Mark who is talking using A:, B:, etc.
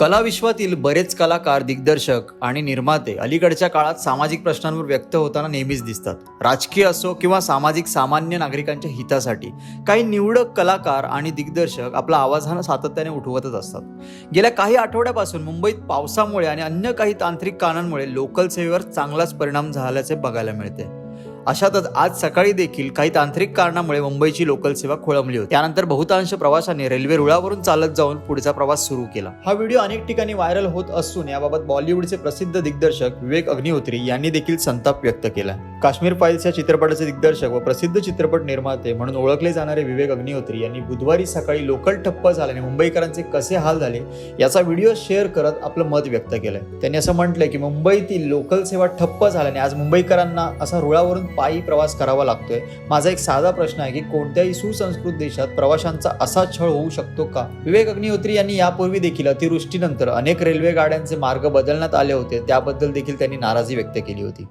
A: कलाविश्वातील बरेच कलाकार दिग्दर्शक आणि निर्माते अलीकडच्या काळात सामाजिक प्रश्नांवर व्यक्त होताना नेहमीच दिसतात. राजकीय असो किंवा सामाजिक सामान्य नागरिकांच्या हितासाठी काही निवडक कलाकार आणि दिग्दर्शक आपला आवाज हा सातत्याने उठवतच असतात. गेल्या काही आठवड्यापासून मुंबईत पावसामुळे आणि अन्य काही तांत्रिक कारणांमुळे लोकल सेवेवर चांगलाच परिणाम झाल्याचे बघायला मिळते. अशातच आज सकाळी देखील काही तांत्रिक कारणामुळे मुंबईची लोकल सेवा खोळंबली होती. त्यानंतर बहुतांश प्रवाशांनी रेल्वे रुळावरून चालत जाऊन पुढचा प्रवास सुरू केला. हा व्हिडिओ अनेक ठिकाणी व्हायरल होत असून याबाबत बॉलिवूडचे प्रसिद्ध दिग्दर्शक विवेक अग्निहोत्री यांनी देखील संताप व्यक्त केला. काश्मीर फाईल्स या चित्रपटाचे दिग्दर्शक व प्रसिद्ध चित्रपट निर्माते म्हणून ओळखले जाणारे विवेक अग्निहोत्री यांनी बुधवारी सकाळी लोकल ठप्प झाल्याने मुंबईकरांचे कसे हाल झाले याचा व्हिडिओ शेअर करत आपलं मत व्यक्त केलंय. त्यांनी असं म्हटलंय की मुंबईतील लोकल सेवा ठप्प झाल्याने आज मुंबईकरांना असा रुळावरून पायी प्रवास करावा लागतोय. माझा एक साधा प्रश्न आहे की कोणत्याही सुसंस्कृत देशात प्रवाशांचा असा छळ होऊ शकतो का? विवेक अग्निहोत्री यांनी यापूर्वी देखील अतिवृष्टीनंतर अनेक रेल्वे गाड्यांचे मार्ग बदलण्यात आले होते. त्याबद्दल देखील त्यांनी नाराजी व्यक्त केली होती.